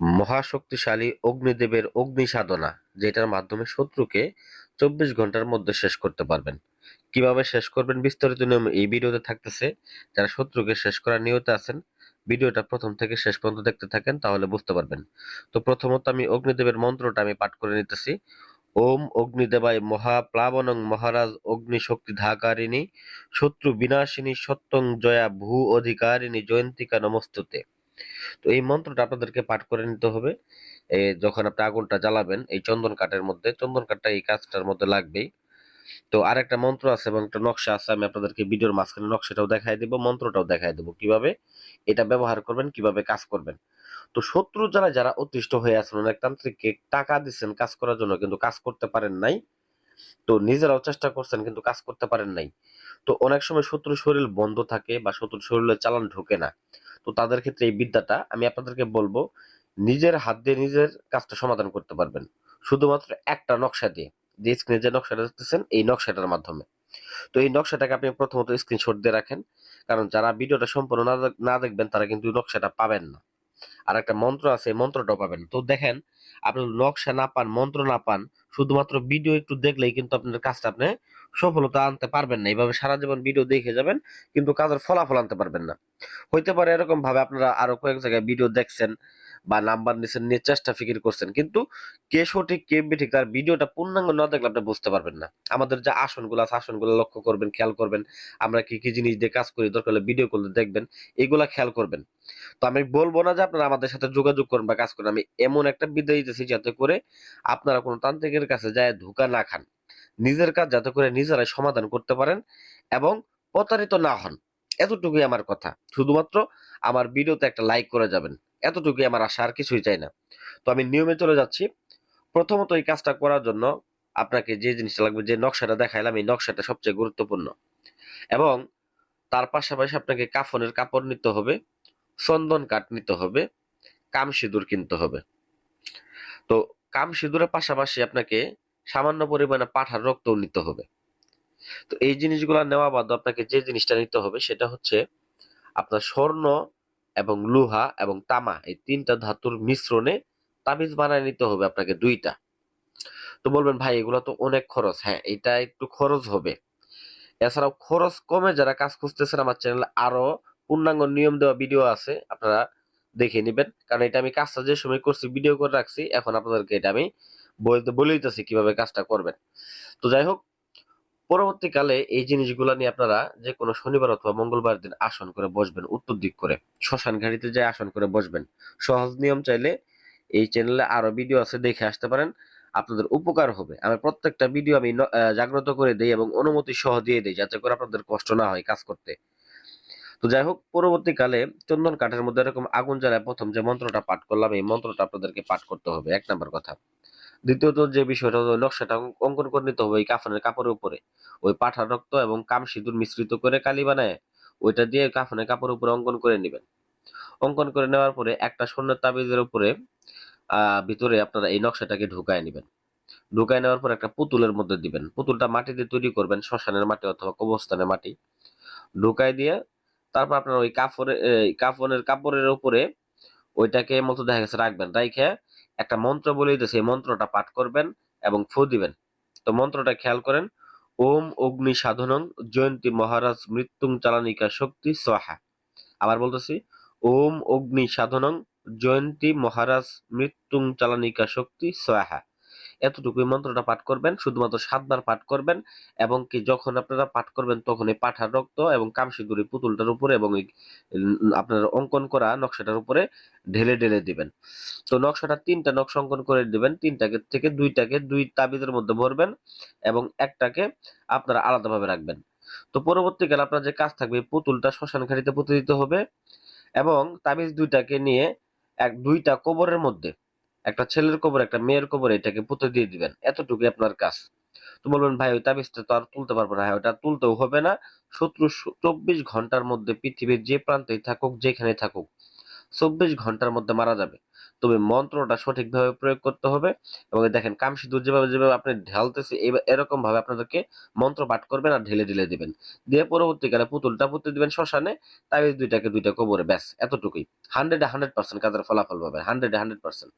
মহাশক্তিশালী অগ্নিদেবের অগ্নি সাধনা, যেটার মাধ্যমে শত্রুকে চব্বিশ ঘণ্টার মধ্যে শেষ করতে পারবেন। কীভাবে শেষ করবেন বিস্তারিত নিয়ম এই ভিডিওতে থাকতেছে। যারা শত্রুকে শেষ করার নিয়তে আছেন, ভিডিওটা প্রথম থেকে শেষ পর্যন্ত দেখতে থাকেন, তাহলে বুঝতে পারবেন। তো প্রথমত আমি অগ্নিদেবের মন্ত্রটা আমি পাঠ করে নিতেছি। ওম অগ্নিদেবায় মহাপ্লাবনং মহারাজ অগ্নি শক্তি ধাকারিণী শত্রু বিনাশিনী সত্যং জয়া ভূ অধিকারিণী জয়ন্তিকা নমস্তুতে। তো এই মন্ত্রটা আপনাদেরকে পাঠ করে নিতে হবে। যখন আপনি আগুনটা জ্বালাবেন, এই চন্দন কাঠের মধ্যে, চন্দন কাঠটা এই কাজটার মধ্যে লাগবেই। তো আরেকটা মন্ত্র আছে এবং একটা নকশা আছে, আমি আপনাদেরকে ভিডিওর মাঝখানে নকশাটাও দেখাই দিব, মন্ত্রটাও দেখাই দেবো কীভাবে এটা ব্যবহার করবেন, কীভাবে কাজ করবেন। তো শত্রু যারা যারা অতিষ্ঠ হয়ে আছেন, অনেক তান্ত্রিককে টাকা দিচ্ছেন কাজ করার জন্য, কিন্তু কাজ করতে পারেন নাই। তো নিজেরাও চেষ্টা করছেন, কিন্তু কাজ করতে পারেন নাই। তো অনেক সময় শত্রু শরীর বন্ধ থাকে বা শত্রু শরীরে চালান ঢোকে না। তো তাদের ক্ষেত্রে এই বিদ্যাটা আমি আপনাদেরকে বলব, নিজের হাত দিয়ে নিজের কাজটা সমাধান করতে পারবেন। শুধুমাত্র একটা নকশা দিয়ে, যে স্ক্রিনে যে নকশাটা দেখতেছেন, এই নকশাটার মাধ্যমে। তো এই নকশাটাকে আপনি প্রথমত স্ক্রিনশট দিয়ে রাখেন, কারণ যারা ভিডিওটা সম্পূর্ণ না দেখবেন, তারা কিন্তু নকশাটা পাবেন না। আর একটা মন্ত্র আছে, এই মন্ত্রটাও পাবেন। তো দেখেন, আপনি নকশা না পান, মন্ত্র না পান, শুধুমাত্র ভিডিও একটু দেখলেই কিন্তু আপনার কাজটা আপনি সফলতা আনতে পারবেন না। এইভাবে সারা জীবন ভিডিও দেখে যাবেন, কিন্তু কাজের ফলাফল আনতে পারবেন না। হইতে পারে এরকম ভাবে আপনারা আরও কয়েক জায়গায় ভিডিও দেখছেন বা নাম্বার নিচ্ছেন নিয়ে চেষ্টা ফিকির করছেন, কিন্তু কে সঠিক, কে বেঠিক, তার ভিডিওটা পূর্ণাঙ্গ না দেখলে আপনি বুঝতে পারবেন না। আমাদের যে আসনগুলো আছে, আসনগুলো লক্ষ্য করবেন, খেয়াল করবেন, আমরা কি কি জিনিস দিয়ে কাজ করি, দরকার হলে ভিডিও করলে দেখবেন, এগুলা খেয়াল করবেন। তো আমি বলব না যে আপনারা আমাদের সাথে যোগাযোগ করুন বা কাজ করুন, আমি এমন একটা বিদ্যা দিতেছি যাতে করে আপনারা কোনো তান্ত্রিকের কাছে যায় ধোকা না খান। নিজের কাজ যাতে করে নিজেরাই সমাধান করতে পারেন এবং প্রতারিত না হন। এতটুকুই আমার কথা। শুধুমাত্র আমার ভিডিওতে একটা লাইক করে যাবেন। এতটুকুই আমার আশা, আর কিছুই চাই না। তো আমি নিয়মে চলে যাচ্ছি। প্রথমত এই কাজটা করার জন্য আপনাকে যে জিনিসটা লাগবে, যে নকশাটা দেখাইলাম, এই নকশাটা সবচেয়ে গুরুত্বপূর্ণ। এবং তার পাশাপাশি আপনাকে কাফনের কাপড় নিতে হবে, চন্দন কাঠ নিতে হবে কাম সিঁদুর কিনতে হবে। তো কাম সিঁদুরের পাশাপাশি আপনাকে সামান্য পরিমাণে পাঠার রক্তও নিতে হবে। তো এই জিনিসগুলো নেওয়া বাদ আপনাকে যে জিনিসটা নিতে হবে সেটা হচ্ছে আপনার স্বর্ণ এবং লোহা এবং তামা, এই তিনটা ধাতুর মিশ্রণে তাবিজ বানায় নিতে হবে আপনাকে দুইটা। তো বলবেন, ভাই, এগুলো তো অনেক খরচ। হ্যাঁ এটা একটু খরচ হবে। এছাড়াও খরচ কমে যারা কাজ খুঁজতেছেন আমার চ্যানেলে আরও পূর্ণাঙ্গ নিয়ম দেওয়া ভিডিও আছে, আপনারা দেখে নেবেন। কারণ এটা আমি কাজটা যে সময় করছি, ভিডিও করে রাখছি, এখন আপনাদেরকে এটা আমি বলতে বলে কীভাবে কাজটা করবেন। তো যাই হোক, পরবর্তীকালে এই জিনিসগুলো নিয়ে আপনারা যে কোনো শনিবার অথবা মঙ্গলবার দিন আসন করে বসবেন, উত্তর দিক করে। শ্মশান ঘাটিতে যে আসন করে বসবেন, সহজ নিয়ম চাইলে এই চ্যানেলে আরও ভিডিও আছে, দেখে আসতে পারেন। আপনাদের উপকার হবে। আমি প্রত্যেকটা ভিডিও আমি জাগ্রত করে দেই এবং অনুমতি সহ দিয়ে দেই, যাতে করে আপনাদের কষ্ট না হয় কাজ করতে। তো যাই হোক, পরবর্তীকালে চন্দন কাঠের মধ্যে এরকম আগুন জ্বালায় প্রথম যে মন্ত্রটা পাঠ করলাম, এই মন্ত্রটা আপনাদেরকে পাঠ করতে হবে। এক নাম্বার কথা। দ্বিতীয়ত যে বিষয়টা হলো নকশাটা অঙ্কন করে নিতে হবে ওই কাফনের কাপড়ের উপরে। ওই পাঠার রক্ত এবং কাম সিঁদুর মিশ্রিত করে কালি বানায়, ওইটা দিয়ে কাফনের কাপড়ের উপরে অঙ্কন করে নেবেন। অঙ্কন করে নেওয়ার পরে একটা স্বর্ণের তাবিজের উপরে ভিতরে আপনারা এই নকশাটাকে ঢুকায় নেবেন। ঢুকায় নেওয়ার পর একটা পুতুলের মধ্যে দিবেন। পুতুলটা মাটি দিয়ে তৈরি করবেন, শ্মশানের মাটি অথবা কবরস্থানের মাটি। ঢুকায় দিয়ে তারপর আপনার ওই এই কাফনের কাপড়ের উপরে ওইটাকে মতো দেখা গেছে রাখবেন। রাইখে একটা মন্ত্র বলে দিতেছে এই মন্ত্রটা পাঠ করবেন এবং ফু দিবেন। তো মন্ত্রটা খেয়াল করেন, ওম অগ্নি সাধনং জয়ন্তী মহারাজ মৃত্যুং চালানিকা শক্তি সোহা আবার বলতেছি, ওম অগ্নি সাধনং জয়ন্তী মহারাজ মৃত্যুং চালানিকা শক্তি সোহা এতটুকুই মন্ত্রটা পাঠ করবেন, শুধুমাত্র সাতবার পাঠ করবেন এবং কি যখন আপনারা পাঠ করবেন তখন এই পাঠার রক্ত এবং কামসিদুরি পুতুলটার উপরে এবং এই আপনার অঙ্কন করা নকশাটার উপরে ঢেলে ঢেলে দিবেন। তো নকশাটা তিনটা নকশা অঙ্কন করে দিবেন, তিনটাকে থেকে দুইটাকে দুই তাবিজের মধ্যে ভরবেন এবং একটাকে আপনারা আলাদাভাবে রাখবেন। তো পরবর্তীকালে আপনার যে কাজ থাকবে পুতুলটা শ্মশান ঘাটিতে পুঁতে দিতে হবে এবং তাবিজ দুইটাকে নিয়ে এক, দুইটা কবরের মধ্যে একটা ছেলের কবর, একটা মেয়ের কবর, এটাকে পুঁতে দিয়ে দিবেন। এতটুকু আপনার কাজ। তো বলবেন, ভাই, ওই তাবিজটা তো আর তুলতে পারব না। হ্যাঁ ওটা তুলতেও হবে না। শত্রু চব্বিশ ঘণ্টার মধ্যে পৃথিবীর যে প্রান্তেই থাকুক যেখানে থাকুক, চব্বিশ ঘণ্টার মধ্যে মারা যাবে। তবে মন্ত্রটা সঠিকভাবে প্রয়োগ করতে হবে এবং দেখেন, কামসিঁদুর যেভাবে যেভাবে আপনি ঢালতেছে এরকম ভাবে আপনাদেরকে মন্ত্র পাঠ করবেন আর ঢেলে ঢেলে দিবেন। দিয়ে পরবর্তীকালে পুতুলটা পুঁতে দিবেন শ্মশানে। তাবিজ দুইটাকে দুইটা কবরে, ব্যাস, এতটুকুই। হান্ড্রেড হান্ড্রেড পার্সেন্ট কাজের ফলাফল পাবেন। Hundred hundred percent